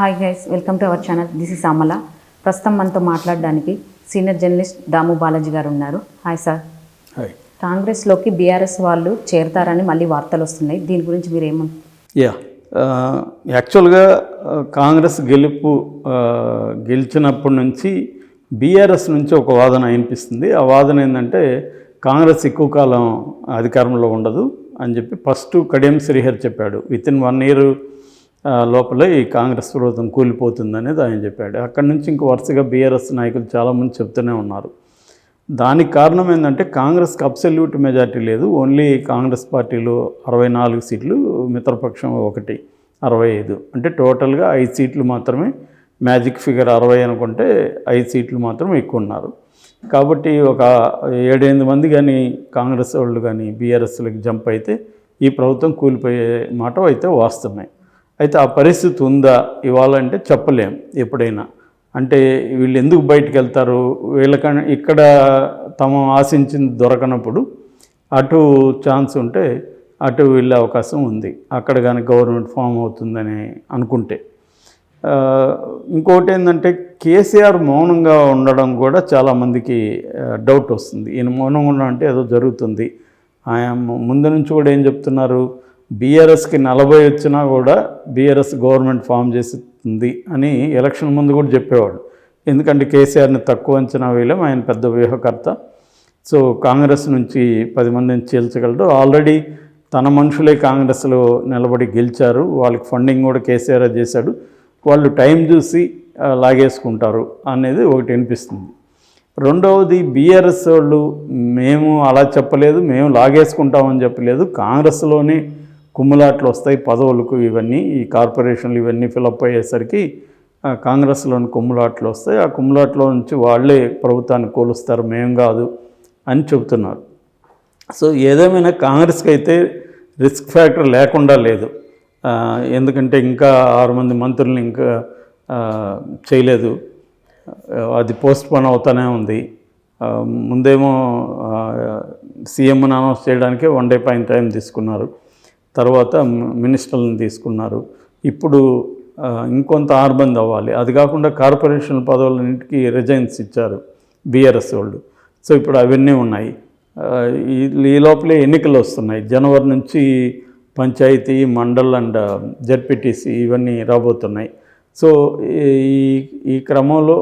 Hi guys welcome to our channel this is Amala ప్రస్తుతం మనతో మాట్లాడడానికి సీనియర్ జర్నలిస్ట్ దాము బాలాజీ గారు ఉన్నారు. హాయ్ సార్ హాయ్ కాంగ్రెస్లోకి బీఆర్ఎస్ వాళ్ళు చేరతారని మళ్ళీ వార్తలు వస్తున్నాయి. దీని గురించి మీరు ఏమన్ యా యాక్చువల్గా కాంగ్రెస్ గెలుపు ఆ, గెలిచినప్పటి నుంచి బీఆర్ఎస్ నుంచి ఒక వాదన వినిపిస్తుంది. ఆ వాదన ఏంటంటే కాంగ్రెస్ ఎక్కువ కాలం అధికారంలో ఉండదు అని చెప్పి ఫస్ట్ కడియం శ్రీహర్ చెప్పాడు. విత్ ఇన్ వన్ ఇయర్ లోపల ఈ కాంగ్రెస్ ప్రభుత్వం కూలిపోతుంది అనేది ఆయన చెప్పాడు. అక్కడి నుంచి ఇంక వరుసగా బీఆర్ఎస్ నాయకులు చాలామంది చెప్తూనే ఉన్నారు. దానికి కారణం ఏంటంటే కాంగ్రెస్కి అబ్సల్యూట్ మెజార్టీ లేదు. ఓన్లీ కాంగ్రెస్ పార్టీలో అరవై నాలుగు సీట్లు మిత్రపక్షం ఒకటి అరవై ఐదు. అంటే టోటల్గా ఐదు సీట్లు మాత్రమే మ్యాజిక్ ఫిగర్ అరవై అనుకుంటే ఐదు సీట్లు మాత్రం ఎక్కువ ఉన్నారు కాబట్టి ఒక ఏడెనిమిది మంది కానీ కాంగ్రెస్ వాళ్ళు కానీ బీఆర్ఎస్లకు జంప్ అయితే ఈ ప్రభుత్వం కూలిపోయే మాట అయితే వాస్తవమే. అయితే ఆ పరిస్థితి ఉందా? ఇవాళ అంటే చెప్పలేం ఎప్పుడైనా. అంటే వీళ్ళు ఎందుకు బయటకు వెళ్తారు? వీళ్ళకన్నా ఇక్కడ తమ ఆశించింది దొరకనప్పుడు అటు ఛాన్స్ ఉంటే అటు వెళ్ళే అవకాశం ఉంది. అక్కడ కానీ గవర్నమెంట్ ఫామ్ అవుతుందని అనుకుంటే. ఇంకోటి ఏంటంటే కేసీఆర్ మౌనంగా ఉండడం కూడా చాలామందికి డౌట్ వస్తుంది. ఈయన మౌనంగా ఉండడం అంటే ఏదో జరుగుతుంది. ఆయన ముందు నుంచి కూడా ఏం చెప్తున్నారు? బీఆర్ఎస్కి నలభై వచ్చినా కూడా బీఆర్ఎస్ గవర్నమెంట్ ఫామ్ చేస్తుంది అని ఎలక్షన్ ముందు కూడా చెప్పేవాడు. ఎందుకంటే కేసీఆర్ని తక్కువ అంచనా వేయలేం ఆయన పెద్ద వ్యూహకర్త. సో కాంగ్రెస్ నుంచి పది మందిని చీల్చగలడు. ఆల్రెడీ తన మనుషులే కాంగ్రెస్లో నిలబడి గెలిచారు. వాళ్ళకి ఫండింగ్ కూడా కేసీఆర్ చేశాడు. వాళ్ళు టైం చూసి లాగేసుకుంటారు అనేది ఒకటి వినిపిస్తుంది. రెండవది బీఆర్ఎస్ వాళ్ళు మేము అలా చెప్పలేదు మేము లాగేసుకుంటామని చెప్పలేదు. కాంగ్రెస్లోనే కుమ్ములాట్లు వస్తాయి పదవులకు ఇవన్నీ ఈ కార్పొరేషన్లు ఇవన్నీ ఫిలప్ అయ్యేసరికి కాంగ్రెస్లోని కుమ్ములాట్లు వస్తాయి. ఆ కుమ్ములాట్లో నుంచి వాళ్ళే ప్రభుత్వాన్ని కోలుస్తారు మేము కాదు అని చెబుతున్నారు. సో ఏదేమైనా కాంగ్రెస్కి అయితే రిస్క్ ఫ్యాక్టర్ లేకుండా లేదు. ఎందుకంటే ఇంకా ఆరు మంది మంత్రులను ఇంకా చేయలేదు. అది పోస్ట్ పోన్ ఉంది. ముందేమో సీఎంను అనౌన్స్ చేయడానికే వన్ డే పైన టైం తీసుకున్నారు. తర్వాత మినిస్టర్లను తీసుకున్నారు. ఇప్పుడు ఇంకొంత ఆర్బంద్ అవ్వాలి. అది కాకుండా కార్పొరేషన్ పదవులన్నింటికి రిజైన్స్ ఇచ్చారు బీఆర్ఎస్ వాళ్ళు. సో ఇప్పుడు అవన్నీ ఉన్నాయి. ఈ లోపలే ఎన్నికలు వస్తున్నాయి. జనవరి నుంచి పంచాయతీ మండల్ అండ్ జడ్పీటీసీ ఇవన్నీ రాబోతున్నాయి. సో ఈ ఈ క్రమంలో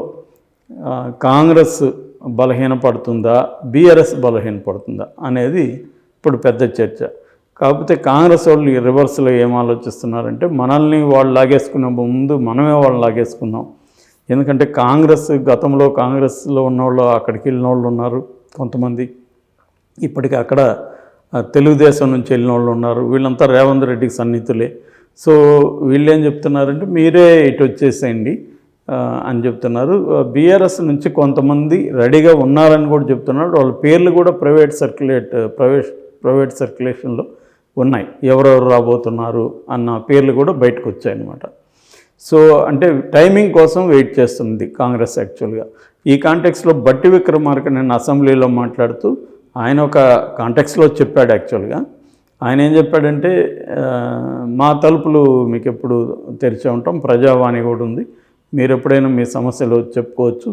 కాంగ్రెస్ బలహీనపడుతుందా? బీఆర్ఎస్ బలహీనపడుతుందా? అనేది ఇప్పుడు పెద్ద చర్చ. కాకపోతే కాంగ్రెస్ వాళ్ళు ఈ రివర్స్లో ఏం ఆలోచిస్తున్నారంటే మనల్ని వాళ్ళు లాగేసుకునే ముందు మనమే వాళ్ళు లాగేసుకుందాం. ఎందుకంటే కాంగ్రెస్ గతంలో కాంగ్రెస్లో ఉన్నవాళ్ళు అక్కడికి వెళ్ళిన వాళ్ళు ఉన్నారు కొంతమంది. ఇప్పటికీ అక్కడ తెలుగుదేశం నుంచి వెళ్ళిన వాళ్ళు ఉన్నారు. వీళ్ళంతా రేవంత్ రెడ్డికి సన్నిహితులే. సో వీళ్ళు ఏం చెప్తున్నారంటే మీరే ఇటు వచ్చేసేయండి అని చెప్తున్నారు. బీఆర్ఎస్ నుంచి కొంతమంది రెడీగా ఉన్నారని కూడా చెప్తున్నారు. వాళ్ళ పేర్లు కూడా ప్రైవేట్ సర్క్యులేట్ ప్రైవేట్ ప్రైవేట్ సర్క్యులేషన్లో ఉన్నాయి. ఎవరెవరు రాబోతున్నారు అన్న పేర్లు కూడా బయటకు వచ్చాయన్నమాట సో అంటే టైమింగ్ కోసం వెయిట్ చేస్తుంది కాంగ్రెస్ యాక్చువల్గా. ఈ కాంటెక్స్లో బట్టి విక్రమార్క నేను అసెంబ్లీలో మాట్లాడుతూ ఆయన ఒక కాంటెక్స్లో చెప్పాడు యాక్చువల్గా. ఆయన ఏం చెప్పాడంటే మా తలుపులు మీకు ఎప్పుడు తెరిచే ఉంటాం ప్రజావాణి కూడా ఉంది. మీరు ఎప్పుడైనా మీ సమస్యలు చెప్పుకోవచ్చు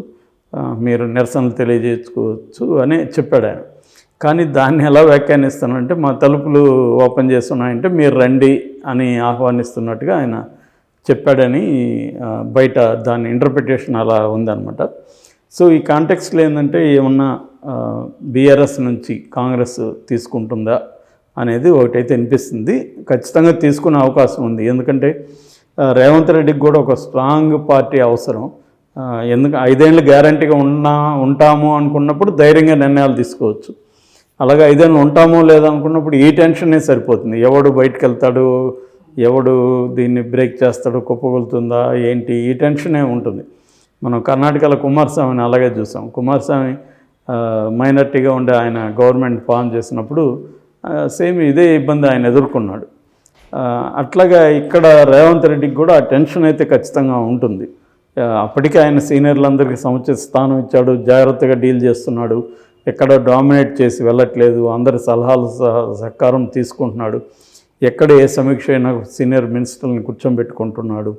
మీరు నిరసనలు తెలియజేసుకోవచ్చు అని చెప్పాడు ఆయన. కానీ దాన్ని ఎలా వ్యాఖ్యానిస్తానంటే మా తలుపులు ఓపెన్ చేస్తున్నాయంటే మీరు రండి అని ఆహ్వానిస్తున్నట్టుగా ఆయన చెప్పాడని బయట దాని ఇంటర్ప్రిటేషన్ అలా ఉందన్నమాట. సో ఈ కాంటెక్స్లో ఏంటంటే ఏమన్నా బీఆర్ఎస్ నుంచి కాంగ్రెస్ తీసుకుంటుందా అనేది ఒకటైతే అనిపిస్తుంది ఖచ్చితంగా తీసుకునే అవకాశం ఉంది. ఎందుకంటే రేవంత్ రెడ్డికి కూడా ఒక స్ట్రాంగ్ పార్టీ అవసరం. ఎందుకు ఐదేళ్ళు గ్యారంటీగా ఉన్నా ఉంటాము అనుకున్నప్పుడు ధైర్యంగా నిర్ణయాలు తీసుకోవచ్చు. అలాగే ఏదైనా ఉంటామో లేదో అనుకున్నప్పుడు ఈ టెన్షనే సరిపోతుంది. ఎవడు బయటకు వెళ్తాడు ఎవడు దీన్ని బ్రేక్ చేస్తాడు? కుప్పగొలుతుందా? ఏంటి? ఈ టెన్షనే ఉంటుంది. మనం కర్ణాటకలో కుమారస్వామిని అలాగే చూసాం. కుమారస్వామి మైనార్టీగా ఉండే ఆయన గవర్నమెంట్ ఫామ్ చేసినప్పుడు సేమ్ ఇదే ఇబ్బంది ఆయన ఎదుర్కొన్నాడు. అట్లాగా ఇక్కడ రేవంత్ రెడ్డికి కూడా టెన్షన్ అయితే ఖచ్చితంగా ఉంటుంది. అప్పటికే ఆయన సీనియర్లందరికీ సముచిత స్థానం ఇచ్చాడు. జాగ్రత్తగా డీల్ చేస్తున్నాడు. ఎక్కడ డామినేట్ చేసి వెళ్ళట్లేదు. అందరి సలహాలు సహ- సహకారం తీసుకుంటున్నాడు. ఎక్కడ ఏ సమీక్ష అయినా సీనియర్ మినిస్టర్ని కూర్చోబెట్టుకుంటున్నాడు.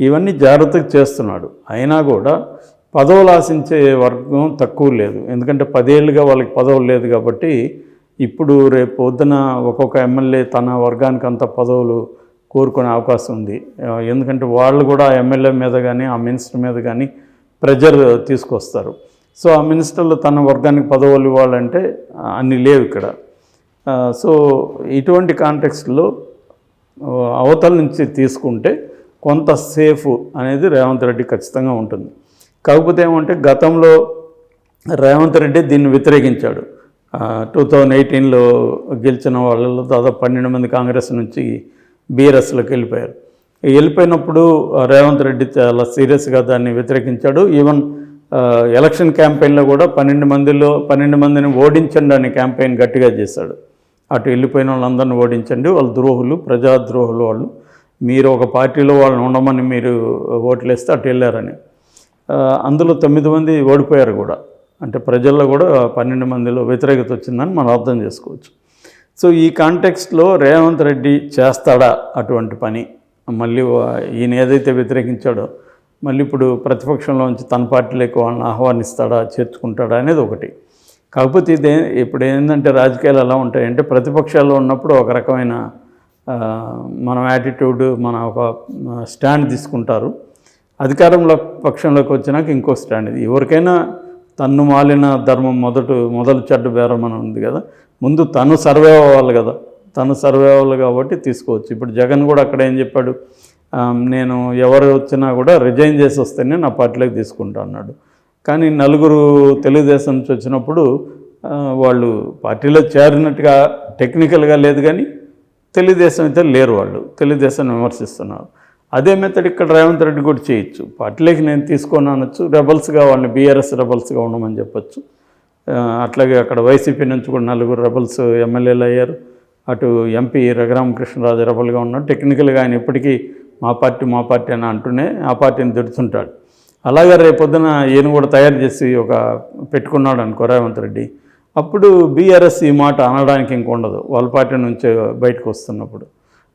ఇవన్నీ జాగ్రత్తగా చేస్తున్నాడు. అయినా కూడా పదవులు ఆశించే వర్గం తక్కువ లేదు. ఎందుకంటే పదేళ్ళుగా వాళ్ళకి పదవులు లేదు కాబట్టి ఇప్పుడు రేపు పొద్దున ఒక్కొక్క ఎమ్మెల్యే తన వర్గానికి అంత పదవులు కోరుకునే అవకాశం ఉంది. ఎందుకంటే వాళ్ళు కూడా ఆ ఎమ్మెల్యే మీద కానీ ఆ మినిస్టర్ మీద కానీ ప్రెజర్ తీసుకొస్తారు. సో ఆ మినిస్టర్లు తన వర్గానికి పదవులు ఇవ్వాలంటే అన్నీ లేవు ఇక్కడ. సో ఇటువంటి కాంటెక్స్ట్లో అవతల నుంచి తీసుకుంటే కొంత సేఫ్ అనేది రేవంత్ రెడ్డి ఖచ్చితంగా ఉంటుంది. కాకపోతే ఏమంటే గతంలో రేవంత్ రెడ్డి దీన్ని వ్యతిరేకించాడు. టూ థౌజండ్ ఎయిటీన్లో గెలిచిన వాళ్ళలో దాదాపు పన్నెండు మంది కాంగ్రెస్ నుంచి బీఆర్ఎస్లోకి వెళ్ళిపోయారు. వెళ్ళిపోయినప్పుడు రేవంత్ రెడ్డి చాలా సీరియస్గా దాన్ని వ్యతిరేకించాడు. ఈవెన్ ఎలక్షన్ క్యాంపెయిన్లో కూడా పన్నెండు మందిలో పన్నెండు మందిని ఓడించండి అనే క్యాంపెయిన్ గట్టిగా చేశాడు. అటు వెళ్ళిపోయిన వాళ్ళందరిని ఓడించండి. వాళ్ళు ద్రోహులు ప్రజాద్రోహులు వాళ్ళు. మీరు ఒక పార్టీలో వాళ్ళని ఉండమని మీరు ఓట్లు వేస్తే అటు వెళ్ళారని. అందులో తొమ్మిది మంది ఓడిపోయారు కూడా. అంటే ప్రజల్లో కూడా పన్నెండు మందిలో వ్యతిరేకత వచ్చిందని మనం అర్థం చేసుకోవచ్చు. సో ఈ కాంటెక్స్ట్లో రేవంత్ రెడ్డి చేస్తాడా అటువంటి పని? మళ్ళీ వా- ఈయన ఏదైతే వ్యతిరేకించాడో మళ్ళీ ఇప్పుడు ప్రతిపక్షంలోంచి తన పార్టీలోకి వాళ్ళని ఆహ్వానిస్తాడా చేర్చుకుంటాడా అనేది ఒకటి. కాకపోతే ఇదే ఇప్పుడు ఏంటంటే రాజకీయాలు ఎలా ఉంటాయంటే ప్రతిపక్షాల్లో ఉన్నప్పుడు ఒక రకమైన మన మనం యాటిట్యూడ్ మన ఒక స్టాండ్ తీసుకుంటారు. అధికారంలో పక్షంలోకి వచ్చినాక ఇంకో స్టాండ్ ఇది. ఎవరికైనా తన్ను మాలిన ధర్మం మొదట మొదలు చెడ్డ బేరం అని ఉంది కదా. ముందు తను సర్వే అవ్వాలి కదా. తను సర్వే అవ్వాలి కాబట్టి తీసుకోవచ్చు. ఇప్పుడు జగన్ కూడా అక్కడ ఏం చెప్పాడు? నేను ఎవరు వచ్చినా కూడా రిజైన్ చేసి వస్తేనే నా పార్టీలోకి తీసుకుంటా అన్నాడు. కానీ నలుగురు తెలుగుదేశం నుంచి వచ్చినప్పుడు వాళ్ళు పార్టీలో చేరినట్టుగా టెక్నికల్గా లేదు కానీ తెలుగుదేశం అయితే లేరు వాళ్ళు. తెలుగుదేశాన్ని విమర్శిస్తున్నారు. అదే మెథడ్ ఇక్కడ రేవంత్ రెడ్డి కూడా చేయొచ్చు. పార్టీలోకి నేను తీసుకొని అనొచ్చు. రెబల్స్గా వాళ్ళని బీఆర్ఎస్ రెబల్స్గా ఉండమని చెప్పొచ్చు. అట్లాగే అక్కడ వైసీపీ నుంచి కూడా నలుగురు రెబల్స్ ఎమ్మెల్యేలు అయ్యారు. అటు ఎంపీ రఘురామకృష్ణరాజు రెబల్గా ఉన్నాడు. టెక్నికల్గా ఆయన ఇప్పటికీ మా పార్టీ మా పార్టీ అని అంటూనే ఆ పార్టీని తిడుతుంటాడు. అలాగే రేపొద్దున ఈయన కూడా తయారు చేసి ఒక పెట్టుకున్నాడు అనుకో రేవంత్ రెడ్డి. అప్పుడు బీఆర్ఎస్ ఈ మాట అనడానికి ఇంక ఉండదు. వాళ్ళ పార్టీ నుంచి బయటకు వస్తున్నప్పుడు.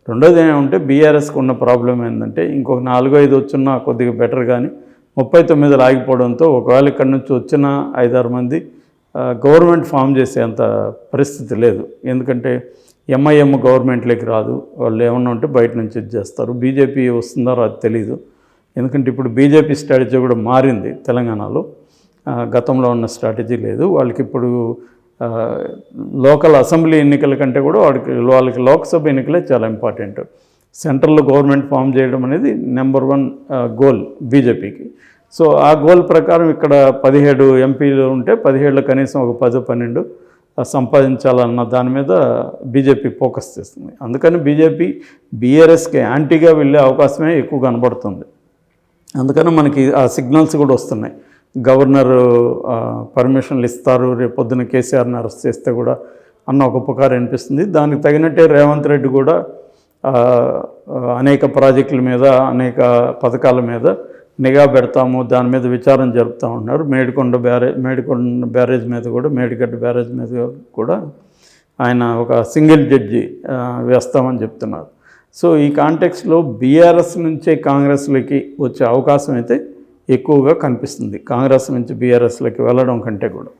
రెండోది ఏమంటే బీఆర్ఎస్కి ఉన్న ప్రాబ్లం ఏంటంటే ఇంకొక నాలుగు ఐదు వచ్చినా కొద్దిగా బెటర్ కానీ ముప్పై తొమ్మిదిలో ఆగిపోవడంతో ఒకవేళ ఇక్కడ నుంచి వచ్చిన ఐదారు మంది గవర్నమెంట్ ఫామ్ చేసేంత పరిస్థితి లేదు. ఎందుకంటే ఎంఐఎం గవర్నమెంట్లోకి రాదు. వాళ్ళు ఏమన్నా ఉంటే బయట నుంచి ఇది చేస్తారు. బీజేపీ వస్తుందో అది తెలీదు. ఎందుకంటే ఇప్పుడు బీజేపీ స్ట్రాటజీ కూడా మారింది తెలంగాణలో. గతంలో ఉన్న స్ట్రాటజీ లేదు. వాళ్ళకి ఇప్పుడు లోకల్ అసెంబ్లీ ఎన్నికల కంటే కూడా వాడికి వాళ్ళకి లోక్సభ ఎన్నికలే చాలా ఇంపార్టెంట్ సెంట్రల్లో గవర్నమెంట్ ఫామ్ చేయడం అనేది నెంబర్ వన్ గోల్ బీజేపీకి. సో ఆ గోల్ ప్రకారం ఇక్కడ పదిహేడు ఎంపీలు ఉంటే పదిహేడులో కనీసం ఒక పది పన్నెండు సంపాదించాలన్న దాని మీద బీజేపీ ఫోకస్ చేస్తుంది. అందుకని బీజేపీ బీఆర్ఎస్కి యాంటీగా వెళ్ళే అవకాశమే ఎక్కువ కనబడుతుంది. అందుకని మనకి ఆ సిగ్నల్స్ కూడా వస్తున్నాయి. గవర్నర్ పర్మిషన్లు ఇస్తారు. రేపొద్దున కేసీఆర్ని అరెస్ట్ చేస్తే కూడా అన్న ఒక ఉపకారం అనిపిస్తుంది. దానికి తగినట్టే రేవంత్ రెడ్డి కూడా అనేక ప్రాజెక్టుల మీద అనేక పథకాల మీద నిఘా పెడతాము దాని మీద విచారం జరుపుతూ ఉన్నారు మేడికొండ బ్యారేజ్ మేడికొండ బ్యారేజ్ మీద కూడా మేడిగడ్డ బ్యారేజ్ మీద కూడా ఆయన ఒక సింగిల్ జడ్జి వేస్తామని చెప్తున్నారు. సో ఈ కాంటెక్స్లో బీఆర్ఎస్ నుంచే కాంగ్రెస్లకి వచ్చే అవకాశం అయితే ఎక్కువగా కనిపిస్తుంది. కాంగ్రెస్ నుంచి బీఆర్ఎస్లకి వెళ్ళడం కంటే కూడా.